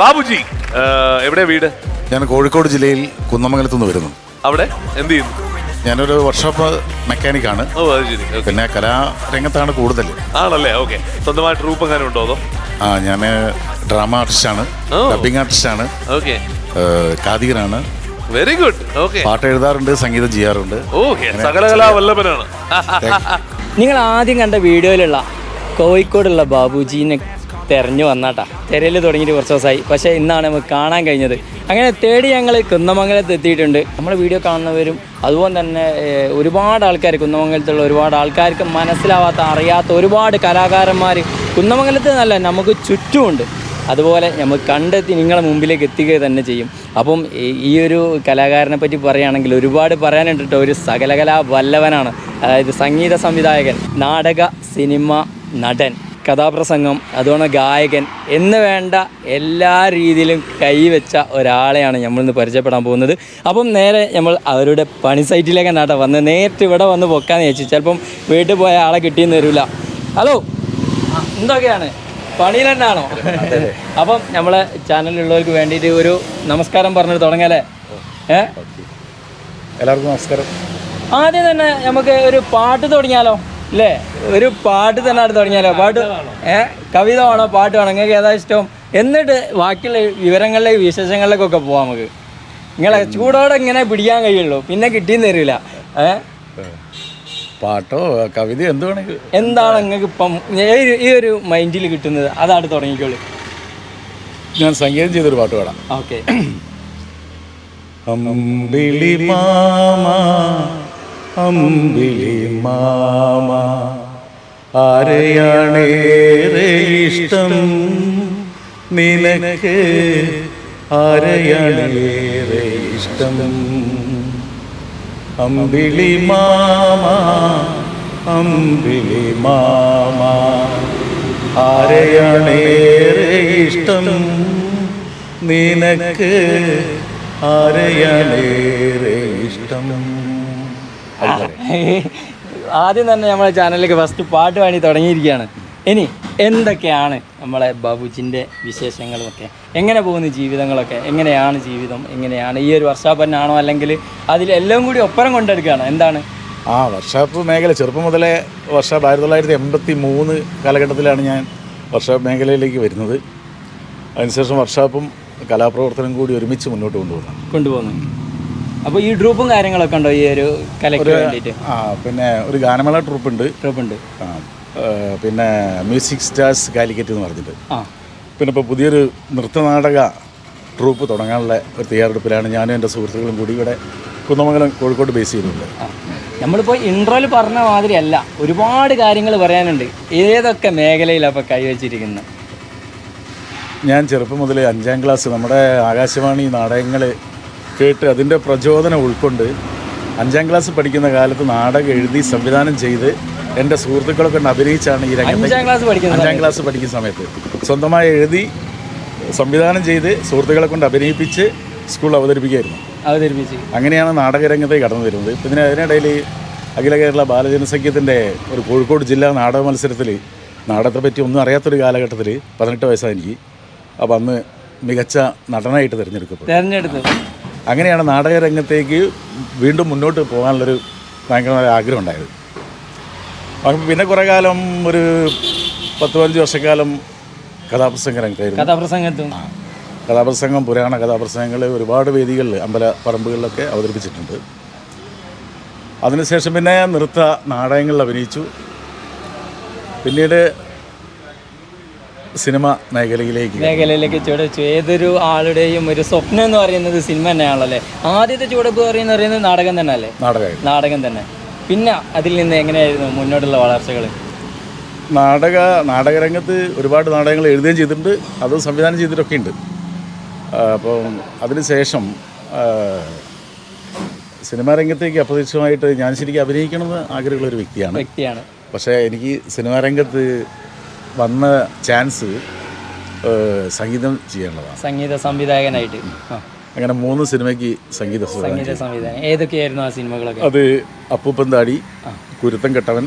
ബാബുജി എവിടെ വീട്? ഞാൻ കോഴിക്കോട് ജില്ലയിൽ കുന്നമംഗലത്ത് നിന്ന് വരുന്നു. അവിടെ? എന്ത് ചെയ്യുന്നു? ഞാനൊരു വർക്ക്ഷോപ്പ് ഓ അത് ശരി. ഓക്കെ. പിന്നെ കലാരംഗത്താണ് കൂടുതൽ ആണല്ലേ? ഓക്കെ. സ്വന്തമായിട്ട് റൂപ്പ് എങ്ങനെ ഉണ്ടോ അതോ? ആ ഞാൻ ഡ്രാമ ആർട്ടിസ്റ്റാണ് ഓ. ഡബിങ് ആർട്ടിസ്റ്റാണ് ഓക്കെ. കാതികനാണ് വെരി ഗുഡ് ഓക്കെ. പാട്ട് എഴുതാറുണ്ട് സംഗീതം ചെയ്യാറുണ്ട്. ഓക്കെ. സകലകലാ വല്ലഭനാണ് നിങ്ങൾ ആദ്യം കണ്ട വീഡിയോയിലുള്ള കോഴിക്കോടുള്ള ബാബുജീനെ തെരഞ്ഞു വന്നാട്ടാ. തെരയിൽ തുടങ്ങിയിട്ട് കുറച്ച് ദിവസമായി. പക്ഷേ ഇന്നാണ് നമുക്ക് കാണാൻ കഴിഞ്ഞത്. അങ്ങനെ തേടി ഞങ്ങൾ കുന്നമംഗലത്ത് എത്തിയിട്ടുണ്ട്. നമ്മുടെ വീഡിയോ കാണുന്നവരും അതുപോലെ തന്നെ ഒരുപാട് ആൾക്കാർ കുന്നമംഗലത്തുള്ള ഒരുപാട് ആൾക്കാർക്ക് മനസ്സിലാവാത്ത അറിയാത്ത ഒരുപാട് കലാകാരന്മാർ കുന്നമംഗലത്ത് നല്ല നമുക്ക് ചുറ്റുമുണ്ട്. അതുപോലെ നമുക്ക് കണ്ടെത്തി നിങ്ങളെ മുമ്പിലേക്ക് എത്തുക തന്നെ ചെയ്യും. അപ്പം ഈ ഒരു കലാകാരനെ പറ്റി പറയുകയാണെങ്കിൽ ഒരുപാട് പറയാനുണ്ട് കേട്ടോ ഒരു സകലകലാ വല്ലവനാണ്. അതായത് സംഗീത സംവിധായകൻ നാടക സിനിമ നടൻ. കഥാപ്രസംഗം അതുപോലെ ഗായകൻ എന്ന് വേണ്ട എല്ലാ രീതിയിലും കൈവച്ച ഒരാളെയാണ് നമ്മളിന്ന് പരിചയപ്പെടാൻ പോകുന്നത്. അപ്പം നേരെ നമ്മൾ അവരുടെ പണി സൈറ്റിലേക്ക് നാട്ടാ വന്ന് നേരിട്ട് ഇവിടെ വന്ന് പൊക്കാന്ന് ചോദിച്ചു ചിലപ്പം വീട്ടിൽ പോയ ആളെ കിട്ടിയെന്ന് വരില്ല. ഹലോ എന്തൊക്കെയാണ്? പണിയിൽ തന്നെയാണോ അപ്പം നമ്മളെ ചാനലിലുള്ളവർക്ക് വേണ്ടിയിട്ട് ഒരു നമസ്കാരം പറഞ്ഞിട്ട് തുടങ്ങിയല്ലേ ഏ? എല്ലാവർക്കും നമസ്കാരം. ആദ്യം തന്നെ നമുക്ക് ഒരു പാട്ട് തുടങ്ങിയാലോ? അല്ലേ ഒരു പാട്ട് തന്നെ അടുത്ത് തുടങ്ങിയാലോ? പാട്ട് ഏ കവിത വേണോ? പാട്ട് വേണോ? നിങ്ങൾക്ക് ഏതാ ഇഷ്ടം? എന്നിട്ട് ബാക്കിയുള്ള വിവരങ്ങളിലേക്ക് വിശേഷങ്ങളിലേക്കൊക്കെ പോവാം നമുക്ക്. നിങ്ങളെ ചൂടോടെ ഇങ്ങനെ പിടിക്കാൻ കഴിയുള്ളൂ. പിന്നെ കിട്ടിയും തരില്ല. ഏ? പാട്ടോ കവിത എന്താണ് എന്താണ് നിങ്ങൾക്ക് ഇപ്പം ഈ ഒരു- ഈ ഒരു മൈൻഡിൽ കിട്ടുന്നത്? അതാണ് തുടങ്ങിക്കോളൂ. ഞാൻ സംഗീതം ചെയ്തൊരു പാട്ട് പാടാം. ഓക്കെ. അമ്പിളി മാമ അമ്പിളി മാമ ആരെയാണേറെ ഇഷ്ടം? നിനക്ക് ആരെയാണേറെ ഇഷ്ടം? അമ്പിളി മാമ അമ്പിളി മാമ ആരെയാണേറെ ഇഷ്ടം? നിനക്ക് ആരെയാണേറെ ഇഷ്ടം? ആദ്യം തന്നെ നമ്മളെ ചാനലിലേക്ക് ഫസ്റ്റ് പാട്ട് പാടി തുടങ്ങിയിരിക്കുകയാണ്. ഇനി എന്തൊക്കെയാണ് നമ്മളെ ബാബുജിന്റെ വിശേഷങ്ങളും ഒക്കെ എങ്ങനെ പോകുന്ന ജീവിതങ്ങളൊക്കെ? എങ്ങനെയാണ് ജീവിതം? എങ്ങനെയാണ്? ഈ ഒരു വർഷാപ്പന്നാണോ അല്ലെങ്കിൽ അതിലെല്ലാം കൂടി ഒപ്പരം കൊണ്ടെടുക്കുകയാണ്? എന്താണ്? ആ വർഷാപ്പ് മേഖല ചെറുപ്പം മുതലേ വർഷാപ്പ് ആയിരത്തി തൊള്ളായിരത്തി എൺപത്തി മൂന്ന് കാലഘട്ടത്തിലാണ് ഞാൻ വർഷാപ്പ് മേഖലയിലേക്ക് വരുന്നത്. അതിനുശേഷം വർഷാപ്പും കലാപ്രവർത്തനം കൂടി ഒരുമിച്ച് മുന്നോട്ട് കൊണ്ടുപോകുന്നു. കൊണ്ടുപോകുന്നു. അപ്പോൾ ഈ ട്രൂപ്പും കാര്യങ്ങളൊക്കെ ഉണ്ടോ? ഈ ഒരു കലയ്ക്ക് വേണ്ടിയിട്ട്? ആ പിന്നെ ഒരു ഗാനമേള ട്രൂപ്പ് ഉണ്ട്. ട്രൂപ്പ് ഉണ്ട്. ആ, പിന്നെ മ്യൂസിക് സ്റ്റാർസ് കാലിക്കറ്റ് എന്ന് പറഞ്ഞിട്ട്. ആ. പിന്നെ ഇപ്പോൾ പുതിയൊരു നൃത്തനാടക ട്രൂപ്പ് തുടങ്ങാനുള്ള ഒരു തയ്യാറെടുപ്പിലാണ് ഞാനും എന്റെ സുഹൃത്തുക്കളും കൂടി ഇവിടെ കുന്നമംഗലം കോഴിക്കോട് ബേസ് ചെയ്തിട്ടുണ്ട്. നമ്മളിപ്പോൾ ഇൻട്രോയിൽ പറഞ്ഞ മാതിരി അല്ല ഒരുപാട് കാര്യങ്ങൾ പറയാനുണ്ട്. ഏതൊക്കെ മേഖലയിലാണ് ഇപ്പോൾ കൈവച്ചിരിക്കുന്നത് ഞാൻ ചെറുപ്പം മുതലേ അഞ്ചാം ക്ലാസ് നമ്മുടെ ആകാശവാണി നാടകങ്ങൾ കേട്ട് അതിന്റെ പ്രചോദനം ഉൾക്കൊണ്ട് അഞ്ചാം ക്ലാസ് പഠിക്കുന്ന കാലത്ത് നാടകം എഴുതി സംവിധാനം ചെയ്ത് എന്റെ സുഹൃത്തുക്കളൊക്കെ കൊണ്ട് അഭിനയിച്ചാണ് ഈ രംഗത്ത് അഞ്ചാം ക്ലാസ് പഠിക്കുന്ന സമയത്ത്? സ്വന്തമായി എഴുതി സംവിധാനം ചെയ്ത് സുഹൃത്തുക്കളെ കൊണ്ട് അഭിനയിപ്പിച്ച് സ്കൂൾ അവതരിപ്പിക്കുകയായിരുന്നു. അവതരിപ്പിച്ച്. അങ്ങനെയാണ് നാടകരംഗത്തേക്ക് കടന്നു വരുന്നത്. പിന്നെ അതിനിടയിൽ അഖില കേരള ബാലജനസഖ്യത്തിന്റെ ഒരു കോഴിക്കോട് ജില്ലാ നാടക മത്സരത്തിൽ നാടകത്തെ പറ്റി ഒന്നും അറിയാത്തൊരു കാലഘട്ടത്തിൽ പതിനെട്ട് വയസ്സാണ് എനിക്ക്. അപ്പോൾ അന്ന് മികച്ച നടനായിട്ട് തിരഞ്ഞെടുക്കപ്പെട്ടു. തിരഞ്ഞെടുത്തു അങ്ങനെയാണ് നാടകരംഗത്തേക്ക് വീണ്ടും മുന്നോട്ട് പോകാനുള്ളൊരു ഭയങ്കരമായ ആഗ്രഹം ഉണ്ടായത് പിന്നെ കുറേ കാലം ഒരു പത്ത് പതിനഞ്ച് വർഷക്കാലം കഥാപ്രസംഗ രംഗത്തായിരുന്നു കഥാപ്രസംഗത്തും കഥാപ്രസംഗം പുരാണ കഥാപ്രസംഗങ്ങൾ ഒരുപാട് വേദികളിൽ അമ്പല പറമ്പുകളിലൊക്കെ അവതരിപ്പിച്ചിട്ടുണ്ട്. അതിനുശേഷം പിന്നെ നൃത്ത നാടകങ്ങളിൽ അഭിനയിച്ചു. പിന്നീട് സിനിമ മേഖലയിലേക്ക് മേഖലയിലേക്ക് ചുവടുവെച്ചു ഏതൊരു ആളുടെയും ഒരു സ്വപ്നം എന്ന് പറയുന്നത് സിനിമ തന്നെയാണല്ലോ? അല്ലേ ആദ്യത്തെ ചുവടുപ്പ് പറയുന്ന പറയുന്നത് നാടകം തന്നെ അല്ലേ നാടകമായിരുന്നു. നാടകം തന്നെ. പിന്നെ അതിൽ നിന്ന് എങ്ങനെയായിരുന്നു മുന്നോട്ടുള്ള വളർച്ചകൾ? നാടക നാടകരംഗത്ത് ഒരുപാട് നാടകങ്ങൾ എഴുതുകയും ചെയ്തിട്ടുണ്ട്. അത് സംവിധാനം ചെയ്തിട്ടൊക്കെ ഉണ്ട്. അപ്പോൾ അപ്പം അതിനുശേഷം സിനിമാ രംഗത്തേക്ക് അപ്രതീക്ഷിതമായിട്ട് ഞാൻ ശരിക്കും അഭിനയിക്കണമെന്ന് ആഗ്രഹമുള്ള ഒരു വ്യക്തിയാണ്. വ്യക്തിയാണ്. പക്ഷേ എനിക്ക് സിനിമാ രംഗത്ത് വന്ന ചാൻസ് സംഗീതം ചെയ്യാനുള്ളതാണ്. സംഗീത സംവിധായകനായിട്ട്. അങ്ങനെ മൂന്ന് സിനിമയ്ക്ക് സംഗീത സംവിധാനം സംഗീത സംവിധാനം ഏതൊക്കെയായിരുന്നു ആ സിനിമകളൊക്കെ? അത് അപ്പൂപ്പന്താടി കുരുത്തം കെട്ടവൻ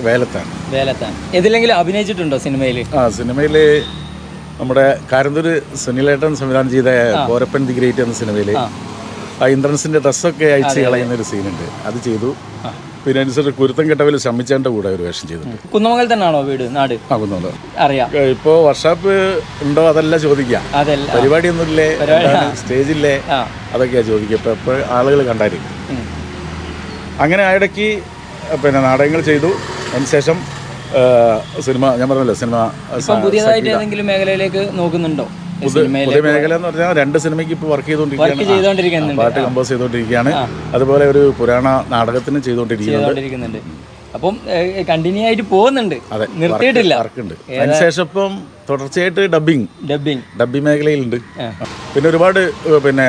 വേലത്താൻ. വേലത്താൻ. ഏതിലെങ്കിലും അഭിനയിച്ചിട്ടുണ്ടോ സിനിമയിൽ ആ സിനിമയിൽ നമ്മുടെ കാരന്തൂര് സുനിലേട്ടൻ സംവിധാനം ചെയ്ത കോരപ്പൻ ദി ഗ്രേറ്റ് എന്ന സിനിമയിൽ ആ. ഇന്ദ്രൻസിന്റെ ഡ്രസ്സൊക്കെ അയച്ച് കളയുന്ന ഒരു സീനുണ്ട് അത് ചെയ്തു. പിന്നെ അനുസരിച്ച് കുരുത്തം കെട്ടവൽ ശമിച്ചേന്റെ കൂടെ ഒരു വേഷം ചെയ്തിട്ടുണ്ട്. കുന്നമംഗൽ തന്നെയാണോ വീട് നാട്? ആകുന്നുണ്ട് അറിയാം. ഇപ്പോൾ വർഷാപ്പ് ഉണ്ടോ അതല്ല ചോദിക്കാം. അതല്ല. പരിപാടിയൊന്നുമില്ലേ സ്റ്റേജില്ലേ ആ. അതൊക്കെയാ ചോദിക്കുക ഇപ്പോൾ ഇപ്പോൾ ആളുകൾ കണ്ടായിരിക്കും. അങ്ങനെ ആ ഇടയ്ക്ക് പിന്നെ നാടകങ്ങൾ ചെയ്തു. അതിനുശേഷം സിനിമ ഞാൻ പറഞ്ഞല്ലോ സിനിമ പുതിയതായിട്ട് ഏതെങ്കിലും മേഖലയിലേക്ക് നോക്കുന്നുണ്ടോ? മേഖല എന്ന് പറഞ്ഞാൽ രണ്ട് സിനിമയ്ക്ക് ഇപ്പോൾ വർക്ക് ചെയ്തുകൊണ്ടിരിക്കുകയാണ് പാട്ട് കമ്പോസ് ചെയ്തുകൊണ്ടിരിക്കുകയാണ് അതുപോലെ ഒരു പുരാണ നാടകത്തിന് ചെയ്തുകൊണ്ടിരിക്കുന്നുണ്ട് അപ്പം കണ്ടിന്യൂ ആയിട്ട് പോകുന്നുണ്ട്. അതെ നിർത്തിയിട്ടില്ല. അതിനുശേഷം ഇപ്പം തുടർച്ചയായിട്ട് ഡബ്ബിംഗ് ഡബിങ് ഡബ്ബിങ് മേഖലയിലുണ്ട്. പിന്നെ ഒരുപാട് പിന്നെ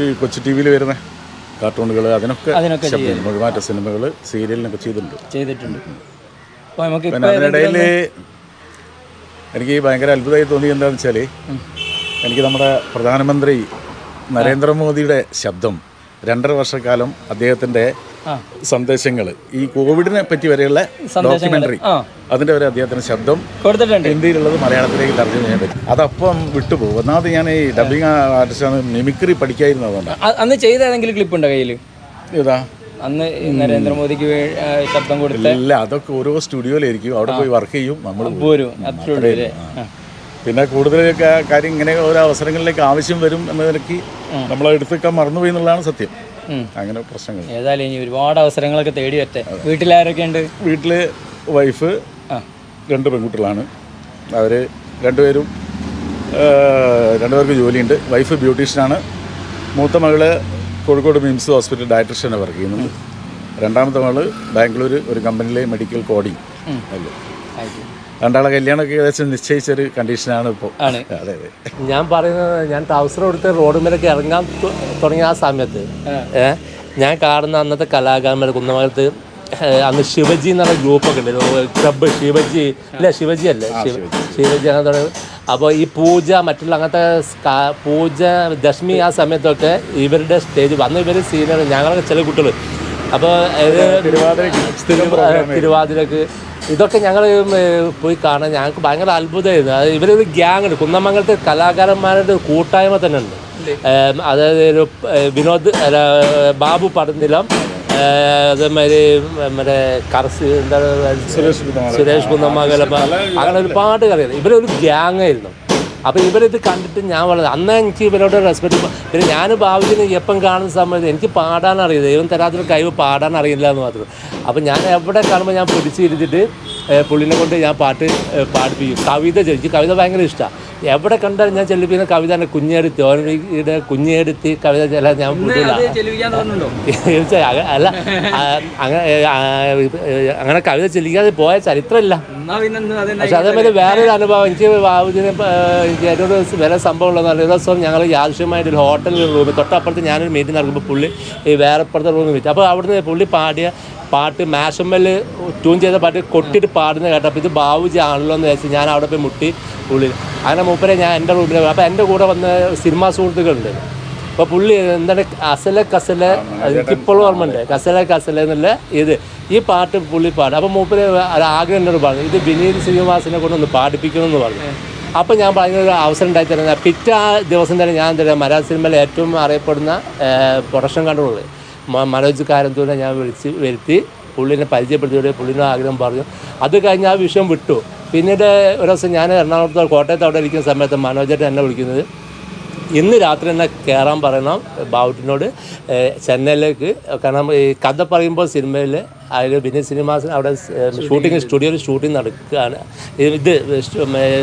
ഈ കൊച്ചു ടി വിയിൽ വരുന്ന കാർട്ടൂണുകൾ അതിനൊക്കെ മൊഴിമാറ്റ സിനിമകൾ സീരിയലിനൊക്കെ ചെയ്തിട്ടുണ്ട്. ചെയ്തിട്ടുണ്ട്. അതിനിടയിൽ എനിക്ക് ഭയങ്കര അത്ഭുതമായി തോന്നി എന്താണെന്ന് വെച്ചാൽ എനിക്ക് നമ്മുടെ പ്രധാനമന്ത്രി നരേന്ദ്രമോദിയുടെ ശബ്ദം രണ്ടര വർഷക്കാലം അദ്ദേഹത്തിന്റെ സന്ദേശങ്ങൾ ഈ കോവിഡിനെ പറ്റി വരെയുള്ള ഡോക്യുമെന്ററി അതിന്റെ വരെ അദ്ദേഹത്തിന്റെ ശബ്ദം കൊടുത്തിട്ടുണ്ട്. ഹിന്ദിയിലുള്ളത് മലയാളത്തിലേക്ക് തർജമ ചെയ്യാൻ പറ്റും. അതപ്പം വിട്ടുപോകും. ഒന്നാമത് ഞാൻ ഈ ഡബിങ് ആർട്ടിസ്റ്റാണ് മിമിക്രി പഠിക്കായിരുന്നു അതുകൊണ്ടാണ് അന്ന് ചെയ്ത ഏതെങ്കിലും ക്ലിപ്പ് ഉണ്ടോ കയ്യിൽ ഇതാ അന്ന് നരേന്ദ്രമോദിക്ക് ശബ്ദം കൊടുത്ത ഇല്ല അതൊക്കെ ഓരോ സ്റ്റുഡിയോയിലായിരിക്കും. അവിടെ പോയി വർക്ക് ചെയ്യും നമ്മൾ. പോരും. പിന്നെ കൂടുതലൊക്കെ കാര്യം ഇങ്ങനെ ഓരോ അവസരങ്ങളിലേക്ക് ആവശ്യം വരും എന്ന നിലയ്ക്ക് നമ്മൾ എടുത്തേക്കാൻ മറന്നുപോയി എന്നുള്ളതാണ് സത്യം. അങ്ങനെ പ്രശ്നങ്ങൾ. ഏതായാലും ഇനി ഒരുപാട് അവസരങ്ങളൊക്കെ തേടി വരട്ടെ. വീട്ടിലാരൊക്കെ ഉണ്ട്? വീട്ടിൽ വൈഫ് രണ്ട് പെൺകുട്ടികളാണ്. അവർ രണ്ടുപേരും രണ്ടുപേർക്ക് ജോലിയുണ്ട്. വൈഫ് ബ്യൂട്ടീഷ്യനാണ്. മൂത്ത മകൾ കോഴിക്കോട് മിംസ് ഹോസ്പിറ്റൽ ഡയറ്റീഷ്യനെ വർക്ക് ചെയ്യുന്നുണ്ട് രണ്ടാമത്തെ ആൾ ബാംഗ്ലൂർ ഒരു കമ്പനിയിലെ മെഡിക്കൽ കോഡിങ് അല്ലേ? രണ്ടാളെ കല്യാണമൊക്കെ ഏകദേശം നിശ്ചയിച്ചൊരു കണ്ടീഷനാണ് ഇപ്പോൾ അതെ അതെ. ഞാൻ പറയുന്നത് ഞാൻ ട്രൗസർ കൊടുത്ത് റോഡ് മേലൊക്കെ ഇറങ്ങാൻ തുടങ്ങിയ ആ സമയത്ത് ഞാൻ കാണുന്ന അന്നത്തെ കലാകാരന്മാർ കുന്നമകത്ത് അന്ന് ശിവജി എന്നുള്ള ഗ്രൂപ്പൊക്കെ ഉണ്ട് ക്ലബ്ബ് ശിവജി അല്ല ശിവജി അല്ലേ? ശിവജി. അങ്ങനെ തുടങ്ങി അപ്പോൾ ഈ പൂജ മറ്റുള്ള അങ്ങനത്തെ പൂജ ദശമി ആ സമയത്തൊക്കെ ഇവരുടെ സ്റ്റേജ് വന്ന് ഇവർ സീനിയർ ഞങ്ങളൊക്കെ ചില കുട്ടികൾ അപ്പോൾ തിരുവാതിരക്ക് ഇതൊക്കെ ഞങ്ങൾ പോയി കാണാൻ ഞങ്ങൾക്ക് ഭയങ്കര അത്ഭുതമായിരുന്നു അത് ഇവരൊരു ഗ്യാങ് ഉണ്ട്. കുന്നമംഗലത്തെ കലാകാരന്മാരുടെ ഒരു കൂട്ടായ്മ തന്നെ ഉണ്ട് അതായത് ഒരു വിനോദ് ബാബു പടനിലം അതേമാതിരി മറ്റേ കറസ് എന്താണ് സുരേഷ് കുന്നമംഗലം അങ്ങനെ ഒരുപാട് കളികൾ ഇവരൊരു ഗ്യാങ് ആയിരുന്നു. അപ്പോൾ ഇവരിത് കണ്ടിട്ട് ഞാൻ വളരെ അന്ന് എനിക്ക് ഇവരോട് റെസ്പെക്ട് പിന്നെ ഞാൻ ഭാവിച്ചിന് എപ്പം കാണുന്ന സമയത്ത് എനിക്ക് പാടാൻ അറിയില്ല. ദൈവം തരാത്തൊരു കഴിവ് പാടാൻ അറിയില്ല എന്ന് മാത്രം. അപ്പോൾ ഞാൻ എവിടെ കാണുമ്പോൾ ഞാൻ പിടിച്ചിരുത്തിട്ട് പുള്ളിനെ കൊണ്ട് ഞാൻ പാട്ട് പാടിപ്പിക്കും. കവിത ചോദിച്ചു കവിത ഭയങ്കര ഇഷ്ടമാണ് എവിടെ കണ്ടാലും ഞാൻ ചെല്ലിപ്പിക്കുന്ന കവിത കുഞ്ഞെടുത്തി. ഓരോ കുഞ്ഞെടുത്തി കവിത ചെല്ലാൻ ഞാൻ തീർച്ചയായും. അല്ല അങ്ങനെ അങ്ങനെ കവിത ചെല്ലിക്കാതെ പോയ ചരിത്രമില്ല. പക്ഷെ അതേപോലെ വേറൊരു അനുഭവം. എനിക്ക് ബാബുജിനെ പ- എനിക്ക് ഏറ്റവും ഒരു വേറെ സംഭവം ഉള്ളതാണ് ഒരു ദിവസം ഞങ്ങൾ യാദൃശ്യമായിട്ട് ഒരു ഹോട്ടലിൽ റൂമിൽ തൊട്ടപ്പുറത്ത് ഞാനൊരു മീറ്റിംഗ് നടക്കുമ്പോൾ പുള്ളി ഈ വേറെ അപ്പുറത്തെ റൂമിൽ വെച്ചു. അപ്പോൾ അവിടുന്ന് പുള്ളി പാടിയ പാട്ട് മാഷമ്മൽ ട്യൂൺ ചെയ്ത പാട്ട് കൊട്ടിട്ട് പാടുന്ന കേട്ടപ്പോൾ ഇത് ബാബുജി ആണല്ലോ എന്ന് വെച്ച് ഞാൻ അവിടെ പോയി മുട്ടി പുള്ളി. അങ്ങനെ മൂപ്പരെ ഞാൻ എന്റെ റൂമിൽ അപ്പോൾ എന്റെ കൂടെ വന്ന സിനിമാ സുഹൃത്തുക്കളുണ്ട്. അപ്പോൾ പുള്ളി എന്താണ് കസല കസല എനിക്കിപ്പോഴും ഓർമ്മയുണ്ട്. കസല കസല എന്നുള്ള ഇത്. ഈ പാട്ട് പുള്ളി പാടും. അപ്പോൾ മൂപ്പര് ആഗ്രഹം എന്നോട് പറഞ്ഞു ഇത് വിനീത് ശ്രീനിവാസിനെ കൊണ്ടൊന്ന് പാടിപ്പിക്കണമെന്ന് പറഞ്ഞു. അപ്പോൾ ഞാൻ പറഞ്ഞൊരു അവസരം ഉണ്ടായി തരുന്ന പിറ്റേ ആ ദിവസം തന്നെ ഞാൻ തരാം മലയാള സിനിമയിൽ ഏറ്റവും അറിയപ്പെടുന്ന പ്രൊഡക്ഷൻ കൺട്രോളർ മനോജ് കാരന്തൂരിനെ ഞാൻ വിളിച്ച് വരുത്തി പുള്ളിനെ പരിചയപ്പെടുത്തിയിട്ട് പുള്ളിനെ ആഗ്രഹം പറഞ്ഞു. അത് കഴിഞ്ഞ് ആ വിഷയം വിട്ടു. പിന്നീട് ഒരു ദിവസം ഞാൻ എറണാകുളത്ത് കോട്ടയത്ത് അവിടെ ഇരിക്കുന്ന സമയത്ത് മനോജേട്ടൻ എന്നെ വിളിക്കുന്നത് ഇന്ന് രാത്രി തന്നെ കയറാൻ പറയണം ബാവുട്ടിനോട് ഏഹ് ചെന്നൈയിലേക്ക് കാരണം ഈ കഥ പറയുമ്പോൾ സിനിമയിൽ അതിൽ വിനീത് സിനിമാസിന് അവിടെ ഷൂട്ടിംഗ് സ്റ്റുഡിയോയിൽ ഷൂട്ടിംഗ് നടക്കുകയാണ്. ഇത്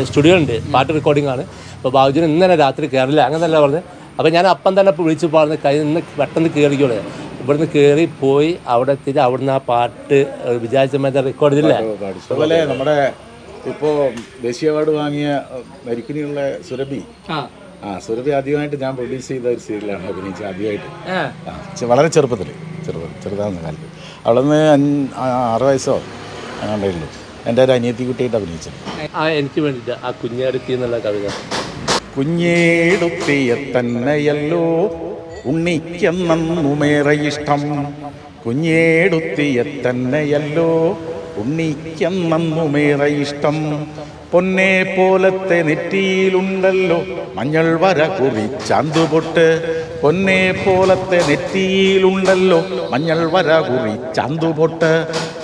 സ്റ്റുഡിയോ ഉണ്ട് പാട്ട് റെക്കോർഡിംഗ് ആണ് അപ്പോൾ ബാബുജിന് ഇന്നലെ രാത്രി കയറില്ല അങ്ങനെ തന്നെ പറഞ്ഞ്? അപ്പോൾ ഞാൻ അപ്പം തന്നെ വിളിച്ച് പറഞ്ഞ് കൈ നിന്ന് പെട്ടെന്ന് കയറിക്കോളെ ഇവിടുന്ന് കയറി പോയി അവിടെ തിരി അവിടുന്ന് ആ പാട്ട് വിചാരിച്ച മറ്റേ റെക്കോർഡ് ചെയ്തില്ല അതുപോലെ നമ്മുടെ ഇപ്പോൾ ദേശീയ അവാർഡ് വാങ്ങിയ മരിക്കിനിയുള്ള സുരഭി. ആ. സുരഭി ആദ്യമായിട്ട് ഞാൻ പ്രൊഡ്യൂസ് ചെയ്ത ഒരു സീരിയലാണ് അഭിനയിച്ചത് ആദ്യമായിട്ട്. വളരെ ചെറുപ്പത്തിൽ ചെറുപ്പം ചെറുതാകുന്ന കാലത്ത്. അവളന്ന് ആറ് വയസ്സോ? അങ്ങനെ ഉള്ളൂ എന്റെ ഒരു അനിയത്തി കുട്ടിയായിട്ട് അഭിനയിച്ചത് ആ എനിക്ക് വേണ്ടിയിട്ട് ആ കുഞ്ഞാടുത്തി എന്നുള്ള കവിത. കുഞ്ഞേടുത്തിയ തന്നെയല്ലോ ഉണ്ണിക്കെന്നുമേറെ ഇഷ്ടം. കുഞ്ഞേടുത്തിയ തന്നെയല്ലോ ഉണ്ണിക്കെന്നുമേറെ ഇഷ്ടം. പൊന്നെ പോലത്തെ നെറ്റിയിലുണ്ടല്ലോ മഞ്ഞൾ വര കുറി ചാന്തുപൊട്ട്. പൊന്നെ പോലത്തെ നെറ്റിയിലുണ്ടല്ലോ. മഞ്ഞൾ വര കുറി ചന്തുപൊട്ട്.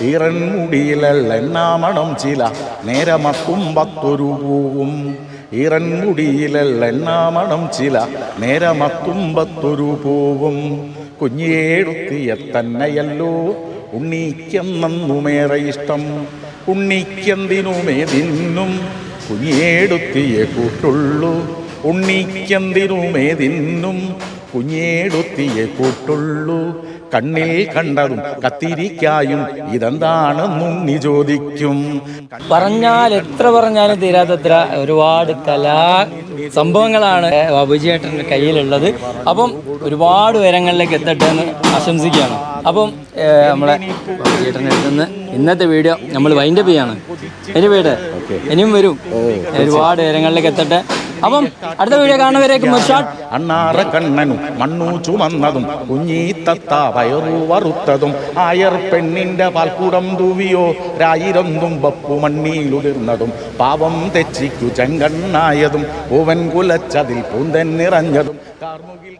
ഈറൻ മുടിയിലെണ്ണാമണം ചില നേരമത്തുമ്പത്തൊരു പൂവും ഈറൻ മുടിയിലെണ്ണാമണം ചില നേരമത്തുമ്പത്തൊരു പൂവും കുഞ്ഞേടുത്തിയ തന്നെയല്ലോ ഉണ്ണിക്കെന്നുമേറെ ഇഷ്ടം. ഉണ്ണിക്കെന്തിനുമേതിന്നും കുഞ്ഞേടുത്തിയെ കൂട്ടുള്ളൂ. ഉണ്ണിക്കെന്തിനുമേതിന്നും കുഞ്ഞേടുത്തിയെ കൂട്ടുള്ളൂ. കണ്ണിൽ കണ്ടതും കത്തിരിക്കായും ഇതെന്താണെന്നുണ്ണി ചോദിക്കും. പറഞ്ഞാൽ എത്ര പറഞ്ഞാലും തീരാത്തത്ര ഒരുപാട് കലാ സംഭവങ്ങളാണ് ബാബുജിയേട്ടന്റെ കയ്യിലുള്ളത്. അപ്പം ഒരുപാട് ഉയരങ്ങളിലേക്ക് എത്തട്ടെ എന്ന് ആശംസിക്കുകയാണ്. അപ്പം നമ്മളെ ബാബുജിയേട്ടന്റെ ഇന്നത്തെ വീഡിയോ നമ്മൾ വൈൻഡപ്പ് ചെയ്യാണ്. ഇനി വീട് ഇനിയും വരും. ഒരുപാട് ഉയരങ്ങളിലേക്ക് എത്തട്ടെ. അപ്പം അടുത്ത വീഡിയോ കാണുന്നവരേക്കും അണ്ണാറ കണ്ണനും മണ്ണു ചുമന്നതും കുഞ്ഞീത്തത്ത വയറു വറുത്തതും ആയർ പെണ്ണിന്റെ പാൽക്കുടം തൂവിയോ രായിരം തുമ്പപ്പു മണ്ണിയിലുതിർന്നതും പാവം തെച്ചിക്കു ചെങ്കണ്ണായതും പൂവൻ കുലച്ചതിൽ പൂന്തൻ നിറഞ്ഞതും കാർമുകിൽ